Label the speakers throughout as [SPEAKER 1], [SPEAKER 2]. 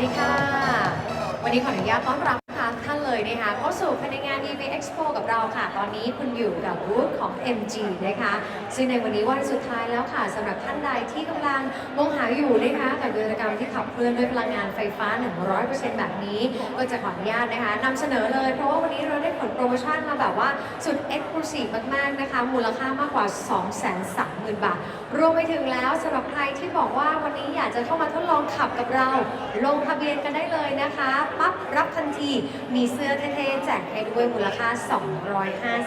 [SPEAKER 1] ดีค่ะ วันนี้ขออนุญาตต้อนรับ เลยนะคะเข้าสู่ภายในงาน EV Expo กับเราค่ะ ตอนนี้คุณอยู่กับบูธของ MG นะคะ ซึ่งในวันนี้วันสุดท้ายแล้วค่ะสำหรับท่านใดที่กำลังมองหาอยู่นะคะกับกิจกรรมที่ขับเคลื่อนด้วยพลังงานไฟฟ้า 100%แบบนี้ ก็จะขออนุญาตนะคะนำเสนอเลย เพราะว่าวันนี้เราได้ผลโปรโมชั่นมาแบบว่าสุด Exclusive มากๆนะคะ มูลค่ามากกว่า 230,000 บาท รวมไปถึงแล้วสำหรับใครที่บอกว่าวันนี้อยากจะเข้ามาทดลองขับกับเรา ลงทะเบียนกันได้เลยนะคะปั๊บรับทันทีมีเสื้อเท่ๆแจกให้ด้วยมูลค่า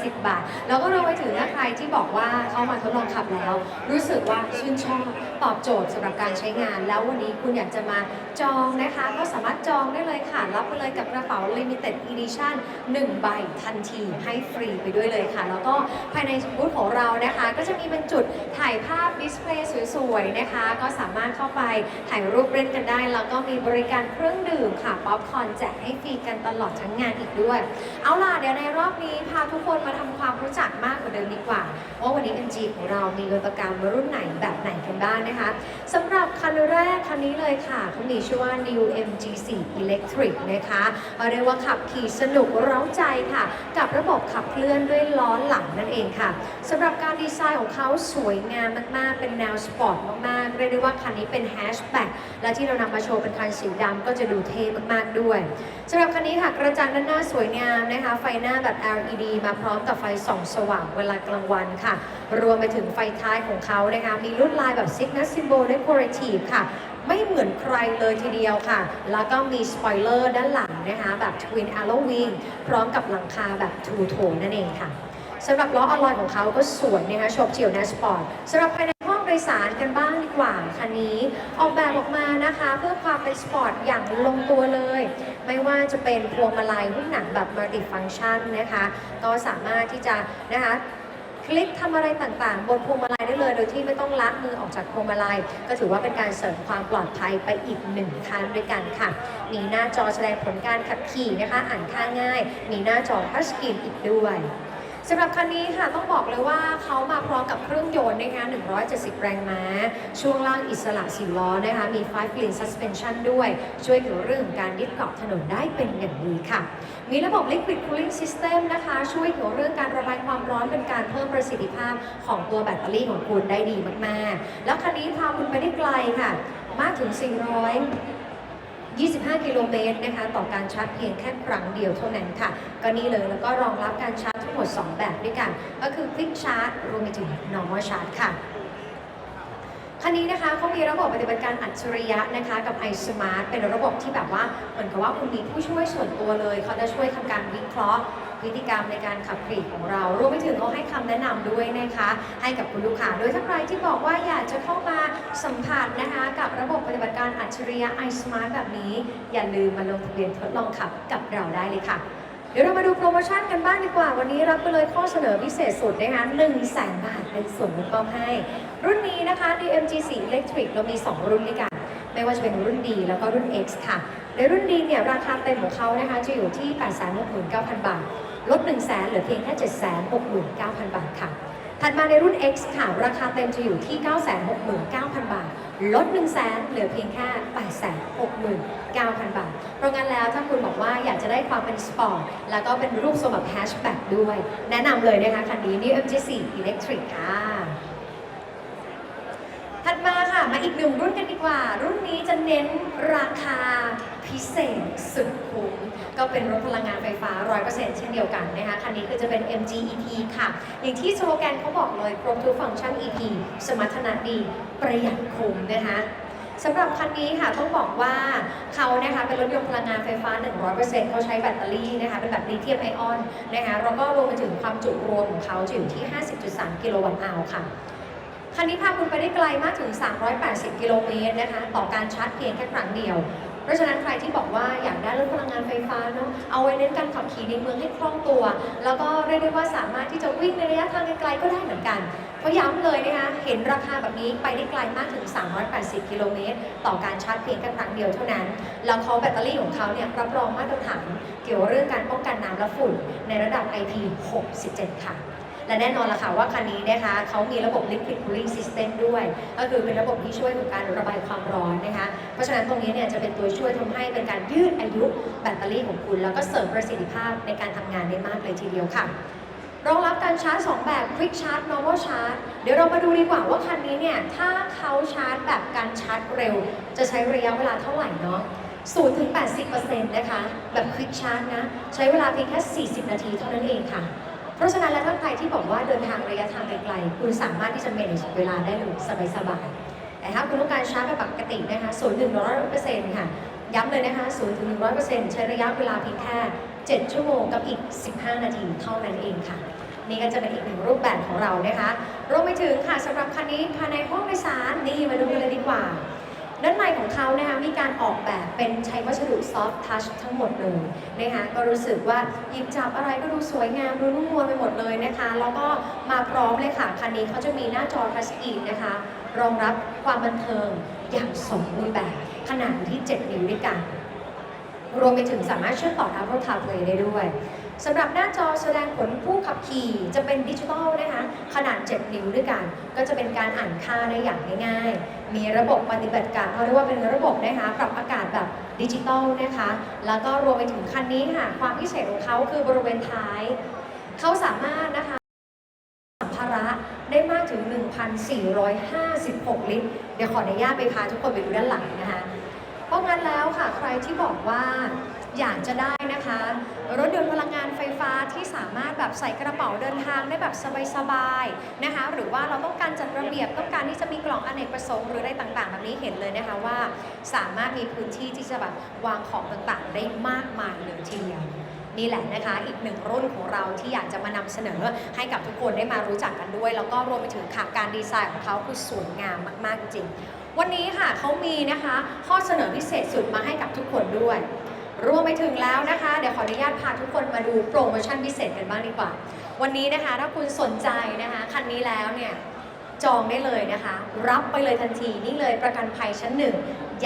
[SPEAKER 1] 250 บาท แล้วก็รวมไปถึงถ้าใครที่บอกว่าเข้ามาทดลองขับแล้ว รู้สึกว่าชื่นชอบตอบโจทย์สำหรับการใช้งาน แล้ววันนี้คุณอยากจะมาจองนะคะก็สามารถจองได้เลยค่ะ รับไปเลยกับกระเป๋า Limited Edition 1 ใบทันทีให้ฟรีไปด้วยเลยค่ะ แล้วก็ภายในบูธของเรานะคะ ก็จะมีเป็นจุดถ่ายภาพดิสเพลย์สวยๆนะคะ ก็สามารถเข้าไปถ่ายรูปเล่นกันได้ แล้วก็มีบริการเครื่องดื่มค่ะ ป๊อปคอร์นแจกให้ฟรีกันตลอดทั้งงานอีกด้วย เอาล่ะเดี๋ยวในรอบนี้พาทุกคนมาทำความรู้จักมากกว่าเดิมดีกว่าว่าวันนี้ MG ของเรามีนวัตกรรมรุ่นไหนแบบไหนกันบ้างนะคะสำหรับคันแรกคันนี้เลยค่ะเขามีชื่อว่า New MG4 Electric นะคะเรียกว่าขับขี่สนุกเร้าใจค่ะ กับระบบขับเคลื่อนด้วยล้อหลังนั่นเองค่ะสำหรับการดีไซน์ของเขาสวยงามมาก ๆ เป็นแนวสปอร์ตมาก ๆ เรียกได้ว่าคันนี้เป็นแฮชแบ็กและที่เรานำมาโชว์เป็นคันสีดำก็จะดูเท่มาก ๆ ด้วยสำหรับคันนี้ค่ะกระจังด้านหน้าสวยงามนะคะ ไฟหน้าแบบ LED มาพร้อมกับไฟส่องสว่างเวลากลางวันค่ะ รวมไปถึงไฟท้ายของเขานะคะมีลวดลายแบบ Signet Symbol Decorative ค่ะไม่เหมือนใครเลยทีเดียวค่ะ แล้วก็มีสปอยเลอร์ด้านหลังนะคะ แบบ Twin a l l o Wing พร้อมกับหลังคาแบบ Two Tone นั่นเองค่ะสำหรับล้ออลลอยของเขาก็สวยนะคะโฉบเฉียวแนสปอร์ตสำหรับภายในห้องโดยสารกันบ้างดีกว่าคันนี้ ออกแบบออกมานะคะ เพื่อความเป็นสปอร์ตอย่างลงตัวเลย ไม่ว่าจะเป็นพวงมาลัยหุ้มหนังแบบมัลติฟัง c t ชันนะคะ ก็สามารถที่จะนะคะ คลิกทำอะไรต่างๆ บนพวงมาลัยได้เลย โดยที่ไม่ต้องละมือออกจากพวงมาลัย ก็ถือว่าเป็นการเสริมความปลอดภัยไปอีกหนึ่งขั้นด้วยกันค่ะ มีหน้าจอแสดงผลการขับขี่นะคะ อ่านค่าง่าย มีหน้าจอทัชสกรีนอีกด้วย สำหรับคันนี้ค่ะต้องบอกเลยว่าเขามาพร้อมกับเครื่องยนต์นะคะ170 แรงม้า ช่วงล่างอิสระสี่ล้อนะคะมี 5 Clean Suspension ด้วย ช่วยเกี่ยวเรื่องของการยึดเกาะถนนได้เป็นอย่างดีค่ะ มีระบบ Liquid Cooling System นะคะ ช่วยเกี่ยวเรื่องการระบายความร้อนเป็นการเพิ่มประสิทธิภาพของตัวแบตเตอรี่ของคุณได้ดีมากๆ แล้วคันนี้พาคุณไปได้ไกลค่ะ มากถึง 400 25 กิโลเมตรนะคะ ต่อการชาร์จเพียงแค่ครั้งเดียวเท่านั้นค่ะ ก็นี่เลยแล้วก็รองรับการชาร์จทั้งหมด 2 แบบด้วยกัน ก็คือ Quick Charge รวมไปถึง Normal Charge ค่ะคันนี้นะคะเขามีระบบปฏิบัติการอัจฉริยะนะคะกับ iSmart เป็นระบบที่แบบว่าเหมือนกับว่าคุณมีผู้ช่วยส่วนตัวเลย เขาจะช่วยทำการวิเคราะห์ พฤติกรรมในการขับขี่ของเรา รวมไปถึงเขาให้คำแนะนำด้วยนะคะ ให้กับคุณลูกค้า โดยถ้าใครที่บอกว่าอยากจะเข้ามาสัมผัสนะคะกับระบบปฏิบัติการอัจฉริยะ iSmart แบบนี้ อย่าลืมมาลงทะเบียนทดลองขับกับเราได้เลยค่ะเดี๋ยวเรามาดูโปรโมชั่นกันบ้างดีกว่า วันนี้รับไปเลยข้อเสนอพิเศษสุดนะคะ1 0 0 0 0แบาทเป็นส่วนลดมอบให้ รุ่นนี้นะคะ DMG4 Electric เรามี 2 รุ่นด้วยกัน ไม่ว่าจะเป็นรุ่น D แล้วก็รุ่น X ค่ะ ในรุ่น D เนี่ยราคาเต็มของเขานะคะจะอยู่ที่ 869,000 บาท ลด 1 0 0 0 0แสนเหลือเพียงแค่ 769,000 บาทค่ะ ถัดมาในรุ่น X ค่ะ ราคาเต็มจะอยู่ที่ 969,000 บาท ลด 1 0 0 0 0แเหลือเพียงแค่869,000 บาท เพราะงั้นแล้วถ้าคุณบอกว่าอยากจะได้ความเป็นสปอร์ต แล้วก็เป็นรูปทรงแบบแฮชแบ็กด้วย แนะนำเลยนะคะคันนี้ New MG4 Electric ค่ะ ถัดมาค่ะมาอีกหนึ่งรุ่นกันดีกว่า รุ่นนี้จะเน้นราคาพิเศษสุดคุ้มก็เป็นรถพลังงานไฟฟ้า 100%เช่นเดียวกันนะคะ คันนี้คือจะเป็น MG EP ค่ะ อย่างที่สโลแกนเขาบอกเลยครบทุกฟังก์ชัน EP สมรรถนะดีประหยัดคุ้มนะคะสำหรับคันนี้ค่ะต้องบอกว่าเขานะคะเป็นรถยนต์พลังงานไฟฟ้า 100%เขาใช้แบตเตอรี่นะคะเป็นแบบลิเธียมไอออนนะคะแล้วก็รวมไปถึงความจุรวมของเขาจะอยู่ที่ 50.3 กิโลวัตต์อาวค่ะ คันนี้พาคุณไปได้ไกลมากถึง 380 กิโลเมตรนะคะ ต่อการชาร์จเพียงแค่ครั้งเดียว เพราะฉะนั้นใครที่บอกว่าอยากได้รถพลังงานไฟฟ้าเนาะ เอาไว้เน้นการขับขี่ในเมืองให้คล่องตัว แล้วก็เรียกได้ว่าสามารถที่จะวิ่งในระยะทางไกลๆก็ได้เหมือนกัน เพราะย้ำเลยนะคะ เห็นราคาแบบนี้ไปได้ไกลมากถึง 380 กิโลเมตร ต่อการชาร์จเพียงแค่ครั้งเดียวเท่านั้น แล้วเขาแบตเตอรี่ของเขาเนี่ยรับรองมาตรฐาน เกี่ยวกับเรื่องการป้องกันน้ำและฝุ่นในระดับ IP67 ค่ะ และแน่นอนละค่ะว่าคันนี้นะคะเขามีระบบ liquid cooling system ด้วย ก็คือเป็นระบบที่ช่วยในการระบายความร้อนนะคะ เพราะฉะนั้นตรงนี้เนี่ยจะเป็นตัวช่วยทำให้เป็นการยืดอายุแบตเตอรี่ของคุณ แล้วก็เสริมประสิทธิภาพในการทำงานได้มากเลยทีเดียวค่ะรองรับการชาร์จ 2 แบบ Quick Charge Normal Charge เดี๋ยวเรามาดูดีกว่าว่าคันนี้เนี่ย ถ้าเขาชาร์จแบบการชาร์จเร็ว จะใช้ระยะเวลาเท่าไหร่เนาะ0ถึง 80%นะคะ แบบ Quick Charge นะ ใช้เวลาเพียงแค่ 40 นาทีเท่านั้นเองค่ะ เพราะฉะนั้นแล้วถ้าใครที่บอกว่าเดินทางระยะทางไกลๆคุณสามารถที่จะ manage เวลาได้เลยสบายๆแต่ถ้าคุณต้องการชาร์จแบบปกตินะคะ0ถึง100%ค่ะ ย้ำเลยนะคะ0ถึง100%ใช้ระยะเวลาเพียงแค่ 7 ชั่วโมงกับอีก 15 นาทีเท่านั้นเองค่ะ นี่ก็จะเป็นอีกหนึ่งรูปแบบของเรานะคะรวมไปถึงค่ะสำหรับคันนี้ภายในห้องโดยสารนี่มาดูกันเลยดีกว่า ด้านในของเขานะคะมีการออกแบบเป็นใช้วัสดุซอฟท์ทัชทั้งหมดเลยนะคะก็รู้สึกว่าหยิบจับอะไรก็ดูสวยงามดูนุ่มนวลไปหมดเลยนะคะ แล้วก็มาพร้อมเลยค่ะ คันนี้เขาจะมีหน้าจอทัชสกรีนนะคะ รองรับความบันเทิงอย่างสมบูรณ์แบบขนาดที่ 7 นิ้วด้วยกัน รวมไปถึงสามารถเชื่อมต่อ Apple CarPlay ได้ด้วย สำหรับหน้าจอแสดงผลผู้ขับขี่จะเป็นดิจิทัลนะคะขนาด 7 นิ้วด้วยกัน ก็จะเป็นการอ่านค่าได้อย่างง่ายๆ มีระบบปฏิบัติการเขาเรียกว่าเป็นระบบนะคะปรับอากาศแบบดิจิทัลนะคะ แล้วก็รวมไปถึงคันนี้ค่ะ ความพิเศษของเขาคือบริเวณท้าย เขาสามารถนะคะสัมภาระได้มากถึง 1,456 ลิตร เดี๋ยวขออนุญาตไปพาทุกคนไปดูด้านหลังนะคะ เพราะงั้นแล้วค่ะ ใครที่บอกว่าอยากจะได้นะคะ รถยนต์พลังงานไฟฟ้าที่สามารถแบบใส่กระเป๋าเดินทางได้แบบสบายๆนะคะ หรือว่าเราต้องการจัดระเบียบต้องการที่จะมีกล่องอเนกประสงค์หรืออะไรต่างๆ แบบนี้เห็นเลยนะคะว่า สามารถมีพื้นที่ที่จะแบบวางของต่างๆ ได้มากมายเลยทีเดียวนี่แหละนะคะอีกหนึ่งรุ่นของเราที่อยากจะมานำเสนอให้กับทุกคนได้มารู้จักกันด้วย แล้วก็รวมไปถึงค่ะการดีไซน์ของเขาคือสวยงามมากๆจริง วันนี้ค่ะเขามีนะคะข้อเสนอพิเศษสุดมาให้กับทุกคนด้วย รวมไปถึงแล้วนะคะ เดี๋ยวขออนุญาตพาทุกคนมาดูโปรโมชั่นพิเศษกันบ้างดีกว่า วันนี้นะคะถ้าคุณสนใจนะคะ คันนี้แล้วเนี่ยจองได้เลยนะคะ รับไปเลยทันทีนี่เลยประกันภัยชั้นหนึ่ง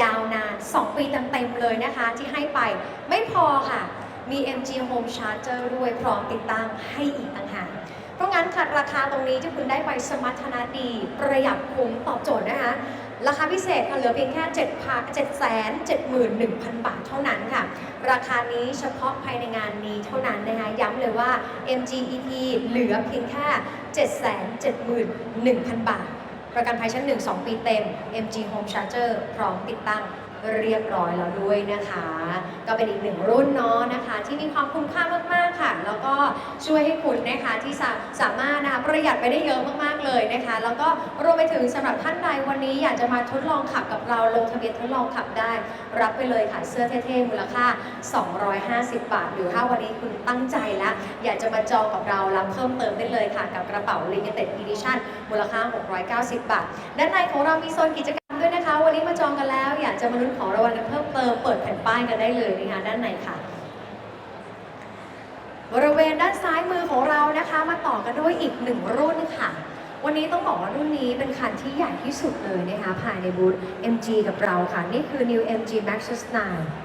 [SPEAKER 1] ยาวนาน 2 ปีเต็มๆเลยนะคะ ที่ให้ไปไม่พอค่ะ มี MG Home Charger ด้วยพร้อมติดตั้งให้อีกต่างหากเพราะงั้นค่ะราคาตรงนี้ที่คุณได้ไปสมรรถนะดี ประหยัดคุ้มตอบโจทย์นะคะ ราคาพิเศษค่ะเหลือเพียงแค่ 7 7 7 1 0 0 0 บาทเท่านั้นค่ะ ราคานี้เฉพาะภายในงานนี้เท่านั้นนะคะย้ำเลยว่า MGEP เหลือเพียงแค่ 771,000 บาท ประกันภัยชั้น 1 2 ปีเต็ม MG Home Charger พร้อมติดตั้ง เรียบร้อยแล้วด้วยนะคะ ก็เป็นอีกหนึ่งรุ่นเนาะนะคะ ที่มีความคุ้มค่ามากๆค่ะ แล้วก็ช่วยให้คุณนะคะที่สาสามารถนะคะประหยัดไปได้เยอะมากๆเลยนะคะ แล้วก็รวมไปถึงสำหรับท่านใดวันนี้อยากจะมาทดลองขับกับเราลงทะเบียนทดลองขับได้ รับไปเลยค่ะเสื้อเท่ๆมูลค่า 250 บาทหรือถ้าวันนี้คุณตั้งใจแล้ว อยากจะมาจองกับเรารับเพิ่มเติมได้เลยค่ะ กับกระเป๋า Limited Edition มูลค่า 690 บาท ด้านในของเรามีโซนกิจกรรม ด้วยนะวันนี้มาจองกันแล้ว อยากจะมาลุ้นของรางวัลกันเพิ่มเติมเปิดแผ่นป้ายกันได้เลยนะคะด้านในค่ะ บริเวณด้านซ้ายมือของเรานะคะ มาต่อกันด้วยอีกหนึ่งรุ่นค่ะ วันนี้ต้องบอกว่ารุ่นนี้เป็นคันที่ใหญ่ที่สุดเลยนะคะภายในบูธ MG กับเราค่ะ นี่คือ New MG Maxus 9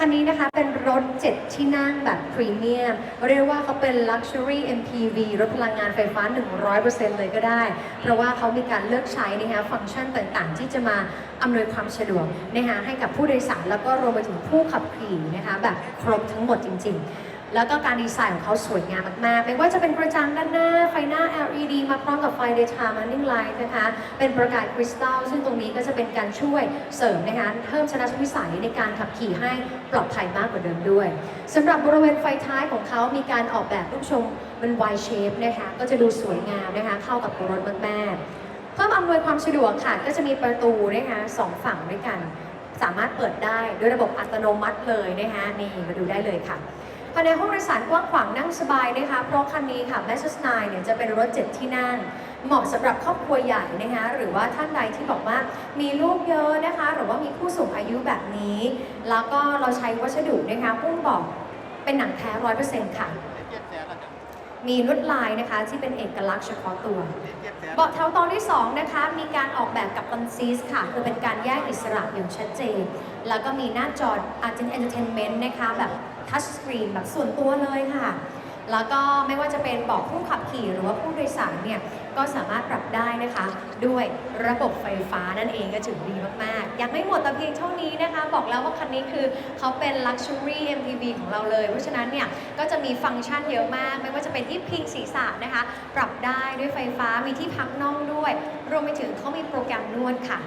[SPEAKER 1] คันนี้นะคะเป็นรถ 7 ที่นั่งแบบพรีเมียม เรียกว่าเขาเป็น Luxury MPV รถพลังงานไฟฟ้า 100%เลยก็ได้ เพราะว่าเขามีการเลือกใช้นะคะฟังก์ชันต่างๆ ที่จะมาอำนวยความสะดวกนะคะให้กับผู้โดยสาร แล้วก็รวมไปถึงผู้ขับขี่นะคะแบบครบทั้งหมดจริง ๆ แล้วก็การดีไซน์ของเขาสวยงามมากๆ ไม่ว่าจะเป็นกระจังด้านหน้า ไฟหน้า LED มาพร้อมกับไฟ daytime running light นะคะ เป็นประกายคริสตัล ซึ่งตรงนี้ก็จะเป็นการช่วยเสริมนะคะเพิ่มชนะวิสัยในการขับขี่ให้ปลอดภัยมากกว่าเดิมด้วยสำหรับบริเวณไฟท้ายของเขามีการออกแบบรูปทรงเป็น Y shape นะคะ ก็จะดูสวยงามนะคะ เข้ากับตัวรถมากๆ เพิ่มอำนวยความสะดวกค่ะ ก็จะมีประตูนะคะสองฝั่งด้วยกัน สามารถเปิดได้ด้วยระบบอัตโนมัติเลยนะคะ นี่มาดูได้เลยค่ะ ภายในห้องโดยสารกว้างขวางนั่งสบายนะคะ เพราะคันนี้ค่ะ m a x 9เนี่ยจะเป็นรถ7ที่นั่ง เหมาะสำหรับครอบครัวใหญ่นะคะหรือว่าท่านใดที่บอกว่ามีลูกเยอะนะคะ หรือว่ามีผู้สูงอายุแบบนี้ แล้วก็เราใช้วัสดุนะคะพุ่งบอกเป็นหนังแท้ร้อยเปอร์เซ็นต์ค่ะ มีลวดลายนะคะที่เป็นเอกลักษณ์เฉพาะตัว เบาะแถวตอนที่ 2 นะคะ มีการออกแบบกับตันซีสค่ะ คือเป็นการแยกอิสระอย่างชัดเจน แล้วก็มีหน้าจอ Argent Entertainment นะคะแบบ ทัชสกรีนแบบส่วนตัวเลยค่ะ แล้วก็ไม่ว่าจะเป็นบอกผู้ขับขี่หรือว่าผู้โดยสารเนี่ยก็สามารถปรับได้นะคะ ด้วยระบบไฟฟ้านั่นเองก็ถือดีมาก ๆ ยังไม่หมดแต่เพียงเท่านี้นะคะ บอกแล้วว่าคันนี้คือเขาเป็น Luxury MPV ของเราเลย เพราะฉะนั้นเนี่ย ก็จะมีฟังก์ชันเยอะมาก ไม่ว่าจะเป็นที่พิงศีรษะนะคะ ปรับได้ด้วยไฟฟ้ามีที่พักน่องด้วย รวมไปถึงเขามีโปรแกรมนวดค่ะ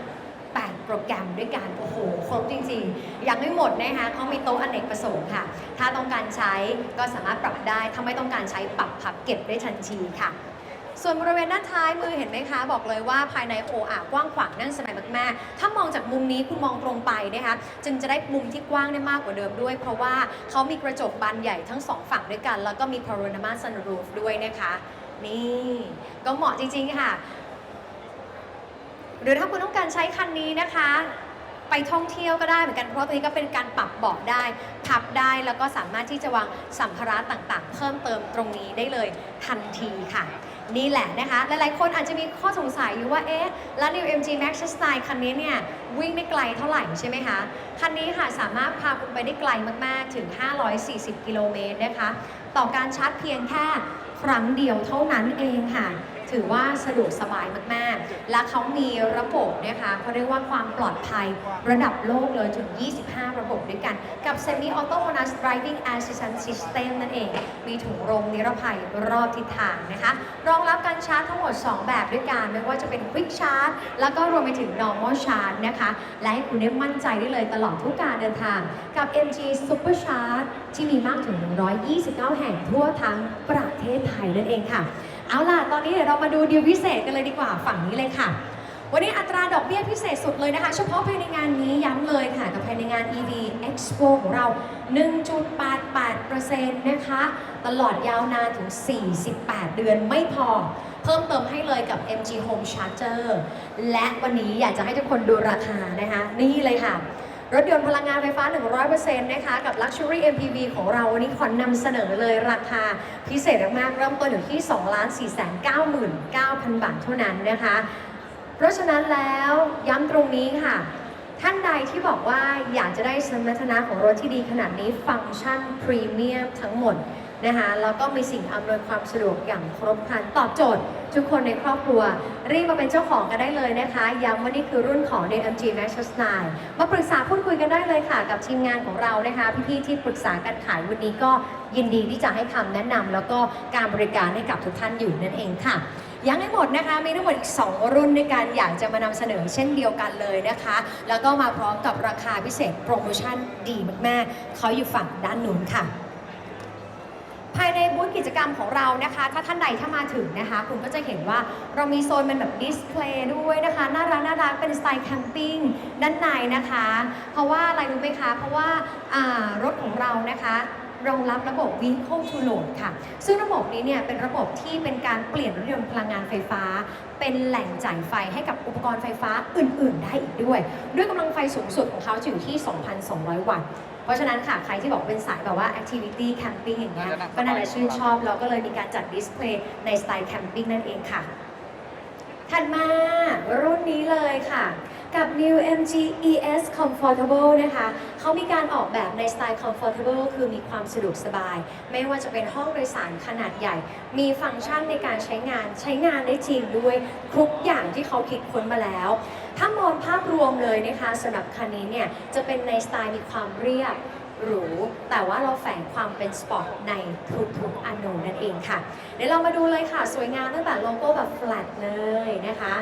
[SPEAKER 1] รแกรมด้วยกัน โอ้โห ครบจริงๆ ยังไม่หมดนะคะเขามีโต๊ะอเนกประสงค์ค่ะ ถ้าต้องการใช้ก็สามารถปรับได้ ถ้าไม่ต้องการใช้ปรับพับเก็บได้ทันทีค่ะ ส่วนบริเวณด้านท้ายมือเห็นไหมคะ บอกเลยว่าภายในโออากว้างขวางนั่งสบายมากๆ ถ้ามองจากมุมนี้คุณมองตรงไปนะคะจึงจะได้มุมที่กว้างได้มากกว่าเดิมด้วย เพราะว่าเขามีกระจกบานใหญ่ทั้งสองฝั่งด้วยกัน แล้วก็มี panorama sunroof ด้วยนะคะ นี่ก็เหมาะจริงๆค่ะ หรือถ้าคุณต้องการใช้คันนี้นะคะ ไปท่องเที่ยวก็ได้เหมือนกันเพราะตัวนี้ก็เป็นการปรับเบาะได้พับได้แล้วก็สามารถที่จะวางสัมภาระต่างๆ เพิ่มเติมตรงนี้ได้เลยทันทีค่ะนี่แหละนะคะ หลายๆ คนอาจจะมีข้อสงสัยอยู่ว่า เอ๊ะ แล้ว New MG Max Style คันนี้เนี่ย วิ่งได้ไกลเท่าไหร่ใช่ไหมคะ คันนี้ค่ะสามารถพาคุณไปได้ไกลมาก ๆ ถึง 540 กิโลเมตรนะคะ ต่อการชาร์จเพียงแค่ครั้งเดียวเท่านั้นเองค่ะ ถือว่าสะดวกสบายมาก ๆ และเขามีระบบนะคะเขาเรียกว่าความปลอดภัยระดับโลกเลยถึง 25 ระบบด้วยกัน กับ Semi Autonomous Driving Assistance System นั่นเอง มีถุงลมนิรภัยรอบทิศทางนะคะ รองรับการชาร์จทั้งหมด 2 แบบด้วยกัน ไม่ว่าจะเป็น Quick Charge แล้วก็รวมไปถึง Normal Charge นะคะ และให้คุณได้มั่นใจได้เลยตลอดทุกการเดินทาง กับ MG Super Charge ที่มีมากถึง 129 แห่งทั่วทั้งประเทศไทยนั่นเองค่ะ เอาล่ะ ตอนนี้เดี๋ยวเรามาดูดีลพิเศษกันเลยดีกว่าฝั่งนี้เลยค่ะ วันนี้อัตราดอกเบี้ยพิเศษสุดเลยนะคะ เฉพาะภายในงานนี้ย้ำเลยค่ะ กับภายในงาน EV Expo ของเรา 1.88%นะคะ ตลอดยาวนานถึง 48 เดือนไม่พอ เพิ่มเติมให้เลยกับ MG Home Charger และวันนี้อยากจะให้ทุกคนดูราคานะคะ นี่เลยค่ะ รถยนต์พลังงานไฟฟ้า 100%นะคะกับ Luxury MPV ของเราวันนี้ขอนำเสนอเลยราคาพิเศษมากๆ เริ่มต้นอยู่ที่ 2 4 9 9 0 0 0 บาทเท่านั้นนะคะ เพราะฉะนั้นแล้วย้ำตรงนี้ค่ะ ท่านใดที่บอกว่าอยากจะได้สมรรถนะของรถที่ดีขนาดนี้ฟังก์ชันพรีเมียมทั้งหมด นะคะแล้วก็มีสิ่งอำนวยความสะดวกอย่างครบครันตอบโจทย์ ทุกคนในครอบครัว รีบมาเป็นเจ้าของกันได้เลยนะคะ ย้ำว่านี่คือรุ่นของ DMG Max 9มาปรึกษาพูดคุยกันได้เลยค่ะ กับทีมงานของเรานะคะ พี่ๆที่ปรึกษาการขายวันนี้ก็ยินดีที่จะให้คำแนะนำแล้วก็การบริการให้กับทุกท่านอยู่นั่นเองค่ะยังไม่หมดนะคะ มีทั้งหมดอีก 2 รุ่นในการอยากจะมานำเสนอเช่นเดียวกันเลยนะคะ แล้วก็มาพร้อมกับราคาพิเศษโปรโมชั่นดีมาก ๆเขาอยู่ฝั่งด้านนู้นค่ะ ภายในบูธกิจกรรมของเรานะคะ ถ้าท่านใดถ้ามาถึงนะคะ คุณก็จะเห็นว่าเรามีโซนเป็นแบบดิสเพลย์ด้วยนะคะ น่ารักน่ารักเป็นสไตล์แคมปิ้งด้านในนะคะ เพราะว่าอะไรรู้ไหมคะ เพราะว่าอ่ารถของเรานะคะ รองรับระบบ Vehicle to Load ค่ะ ซึ่งระบบนี้เนี่ยเป็นระบบที่เป็นการเปลี่ยนรถยนต์พลังงานไฟฟ้า เป็นแหล่งจ่ายไฟให้กับอุปกรณ์ไฟฟ้าอื่น ๆ ได้อีกด้วย ด้วยกำลังไฟสูงสุดของเขาจะอยู่ที่ 2,200 วัตต์เพราะฉะนั้นค่ะ ใครที่บอกเป็นสายแบบว่า activity camping อย่างเงี้ยก็น่าจะชื่นชอบเราก็เลยมีการจัดดิสเพลย์ในสไตล์แคมปิ้งนั่นเองค่ะ ถัดมารุ่นนี้เลยค่ะ กับ New MG ES Comfortable นะคะ เขามีการออกแบบในสไตล์ Comfortable คือมีความสะดวกสบาย ไม่ว่าจะเป็นห้องโดยสารขนาดใหญ่ มีฟังก์ชันในการใช้งาน ใช้งานได้จริงด้วย ทุกอย่างที่เขาคิดค้นมาแล้ว ถ้ามองภาพรวมเลยนะคะสำหรับคันนี้เนี่ย จะเป็นในสไตล์มีความเรียบหรูแต่ว่าเราแฝงความเป็นสปอร์ตในทุกๆอนูนั่นเองค่ะ เดี๋ยวเรามาดูเลยค่ะ สวยงามตั้งแต่โลโก้แบบ flat เลยนะคะ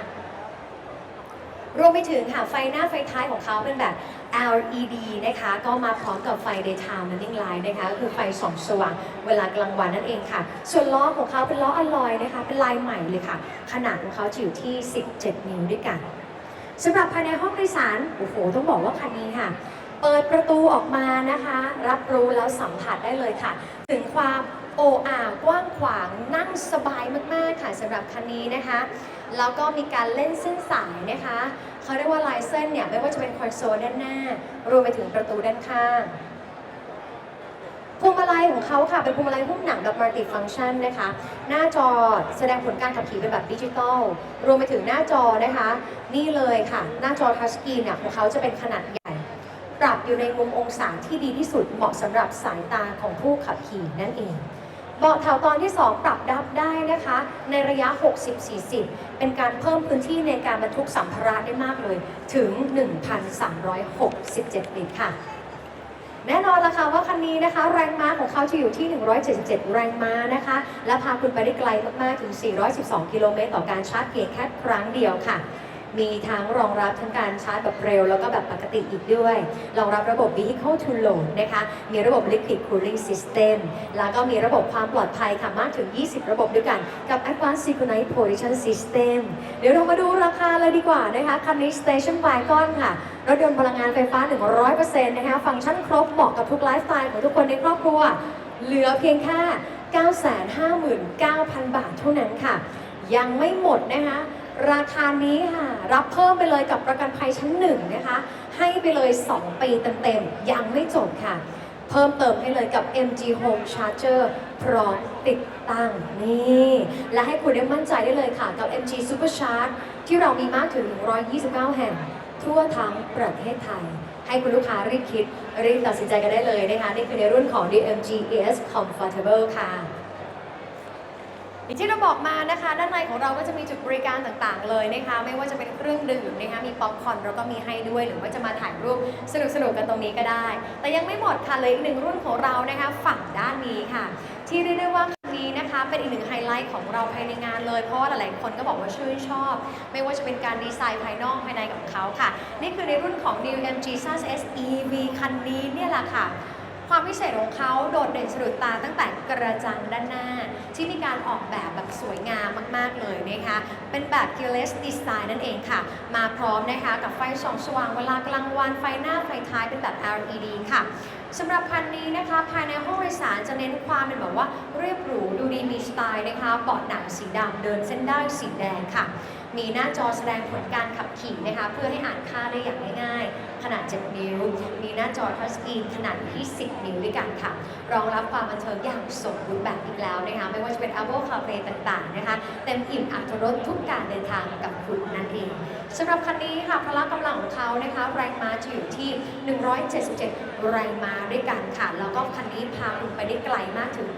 [SPEAKER 1] รวมไปถึงค่ะไฟหน้าไฟท้ายของเขาเป็นแบบ LED นะคะ ก็มาพร้อมกับไฟ daytime running light นะคะก็คือไฟส่องสว่างเวลากลางวันนั่นเองค่ะ ส่วนล้อของเขาเป็นล้ออลลอยนะคะ เป็นลายใหม่เลยค่ะ ขนาดของเขาจะอยู่ที่ 17 นิ้วด้วยกันสำหรับภายในห้องโดยสาร โอ้โห ต้องบอกว่าคันนี้ค่ะ เปิดประตูออกมานะคะ รับรู้แล้วสัมผัสได้เลยค่ะ ถึงความ โอ้อากว้างขวางนั่งสบายมาก ๆ ค่ะสำหรับคันนี้นะคะ แล้วก็มีการเล่นเส้นสายนะคะเขาเรียกว่าลายเส้นเนี่ย ไม่ว่าจะเป็นคอนโซลด้านหน้า รวมไปถึงประตูด้านข้างพวงมาลัยของเขาค่ะ เป็นพวงมาลัยหุ้มหนังแบบมัลติฟังชันนะคะ หน้าจอแสดงผลการขับขี่เป็นแบบดิจิตอลรวมไปถึงหน้าจอนะคะ นี่เลยค่ะ หน้าจอทัชสกรีนเนี่ยของเขาจะเป็นขนาดใหญ่ ปรับอยู่ในมุมองศาที่ดีที่สุดเหมาะสำหรับสายตาของผู้ขับขี่นั่นเอง เบาะแถวตอนที่ 2 ปรับดับได้นะคะ ในระยะ 60-40 เป็นการเพิ่มพื้นที่ในการบรรทุกสัมภาระได้มากเลย ถึง 1,367 ลิตรค่ะแน่นอนละค่ะว่าคันนี้นะคะ แรงม้าของเขาจะอยู่ที่ 177 แรงม้านะคะ และพาคุณไปได้ไกลมาก ๆ ถึง 412 กิโลเมตรต่อการชาร์จเพียงแค่ครั้งเดียวค่ะ มีทั้งรองรับทั้งการชาร์จแบบเร็ว แล้วก็แบบปกติอีกด้วย รองรับระบบ Vehicle to Load นะคะ มีระบบ Liquid Cooling System แล้วก็มีระบบความปลอดภัยค่ะมากถึง 20 ระบบด้วยกันกับ Advanced Synchronized Position System เดี๋ยวเรามาดูราคาเลยดีกว่านะคะ คันนี้ Station Wagon ค่ะ รถยนต์พลังงานไฟฟ้า 100%นะคะ ฟังก์ชันครบเหมาะกับทุกไลฟ์สไตล์ของทุกคนในครอบครัว เหลือเพียงแค่959,000 บาทเท่านั้นค่ะ ยังไม่หมดนะคะ ราคานี้ค่ะรับเพิ่มไปเลยกับประกันภัยชั้นหนึ่งนะคะ ให้ไปเลย 2 ปีเต็มๆ ยังไม่จบค่ะ เพิ่มเติมให้เลยกับ MG Home Charger พร้อมติดตั้งนี่ และให้คุณได้มั่นใจได้เลยค่ะกับ MG Supercharge ที่เรามีมากถึง 129 แห่ง ทั่วทั้งประเทศไทย ให้คุณลูกค้ารีบคิด รีบตัดสินใจกันได้เลยนะคะ นี่คือในรุ่นของ DMG ES Comfortable ค่ะ อย่างที่เราบอกมานะคะ ด้านในของเราก็จะมีจุดบริการต่างๆ เลยนะคะ ไม่ว่าจะเป็นเครื่องดื่มนะคะมีป๊อปคอร์นเราก็มีให้ด้วย หรือว่าจะมาถ่ายรูปสนุกๆกันตรงนี้ก็ได้ แต่ยังไม่หมดค่ะเลยอีกหนึ่งรุ่นของเรานะคะ ฝั่งด้านนี้ค่ะ ที่เรียกได้ว่าคันนี้นะคะเป็นอีกหนึ่งไฮไลท์ของเราภายในงานเลย เพราะว่าหลายๆคนก็บอกว่าชื่นชอบ ไม่ว่าจะเป็นการดีไซน์ภายนอกภายในของเขาค่ะ นี่คือในรุ่นของ New MG SAS S EV คันนี้เนี่ยแหละค่ะ ความพิเศษของเขาโดดเด่นสะดุดตาตั้งแต่กระจังด้านหน้า ที่มีการออกแบบแบบสวยงามมาก ๆ เลยนะคะ เป็นแบบ Keyless Design นั่นเองค่ะ มาพร้อมนะคะกับไฟส่องสว่างเวลากลางวันไฟหน้าไฟท้ายเป็นแบบ LED ค่ะสำหรับคันนี้นะคะ ภายในห้องโดยสารจะเน้นความเป็นแบบว่าเรียบหรูดูดีมีสไตล์นะคะเบาะหนังสีดำเดินเส้นได้สีแดงค่ะ มีหน้าจอแสดงผลการขับขี่นะคะ เพื่อให้อ่านค่าได้อย่างง่ายๆ ขนาด 7 นิ้ว มีหน้าจอทัชสกรีนขนาดที่ 10 นิ้วด้วยกันค่ะ รองรับความบันเทิงอย่างสมบูรณ์แบบอีกแล้วนะคะ ไม่ว่าจะเป็น Apple CarPlay ต่างๆนะคะ เต็มอิ่มอัตรสทุกการเดินทางกับคุณนั่นเองสำหรับคันนี้ค่ะพละกำลังของเขานะคะ แรงม้าจะอยู่ที่ 177 แรงม้าด้วยกันค่ะ แล้วก็คันนี้พาคุณไปได้ไกลมากถึง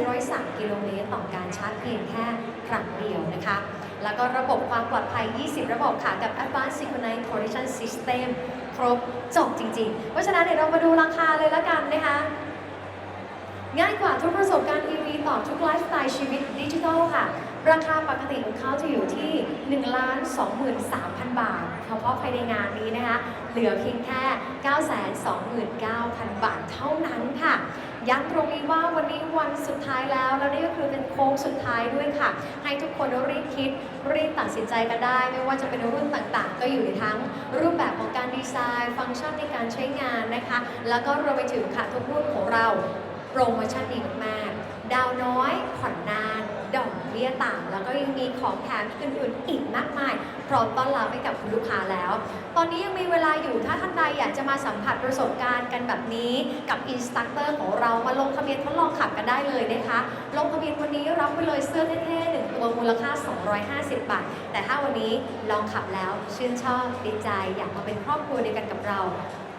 [SPEAKER 1] 403 กิโลเมตรต่อการชาร์จเพียงแค่ครั้งเดียวนะคะ แล้วก็ระบบความปลอดภัย 20 ระบบค่ะ กับ Advanced Synchronized Collision System ครบจบจริงๆ เพราะฉะนั้นเดี๋ยวเรามาดูราคาเลยละกันนะคะ ง่ายกว่าทุกประสบการณ์ EV ต่อทุกไลฟ์สไตล์ชีวิตดิจิทัลค่ะ ราคาปกติของเขาจะอยู่ที่ 1 2 3 0 0 0 บาท เฉพาะภายในงานนี้นะคะ เหลือเพียงแค่ 929,000 บาทเท่านั้นค่ะย้ำตรงนี้ว่าวันนี้วันสุดท้ายแล้ว แล้วนี่ก็คือเป็นโค้งสุดท้ายด้วยค่ะ ให้ทุกคนรีบคิดรีบตัดสินใจกันได้ ไม่ว่าจะเป็นรุ่นต่างๆ ก็อยู่ในทั้งรูปแบบ ไซน์ ฟังก์ชันในการใช้งานนะคะ แล้วก็รวมไปถึงค่ะทุกรุ่นของเราโปรโมชั่นดีมากๆดาวน้อย ผ่อนนาน ดอกเบี้ยต่ำแล้วก็ยังมีของแถมอื่นๆอีกมากมาย พร้อมต้อนรับให้กับคุณลูกค้าแล้ว ตอนนี้ยังมีเวลาอยู่ถ้าท่านใดอยากจะมาสัมผัสประสบการณ์กันแบบนี้ กับอินสตัคเตอร์ของเรามาลงทะเบียนทดลองขับกันได้เลยนะคะ ลงทะเบียนวันนี้รับไปเลยเสื้อเท่ๆ ตัวมูลค่า 250 บาท แต่ถ้าวันนี้ลองขับแล้วชื่นชอบดีใจ อยากมาเป็นครอบครัวเดียวกันกับเรา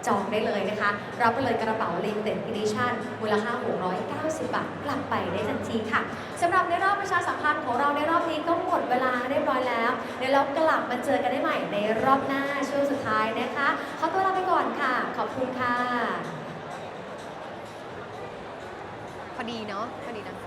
[SPEAKER 1] จองได้เลยนะคะ รับไปเลยกระเป๋า Limited Edition มูลค่า 690 บาท กลับไปได้ทันทีค่ะ สำหรับในรอบประชาสัมพันธ์ของเราในรอบนี้ก็หมดเวลาเรียบร้อยแล้ว เดี๋ยวเรากลับมาเจอกันได้ใหม่ในรอบหน้าช่วงสุดท้ายนะคะ ขอตัวลาไปก่อนค่ะ ขอบคุณค่ะ
[SPEAKER 2] พอดีเนาะ พอดีนะ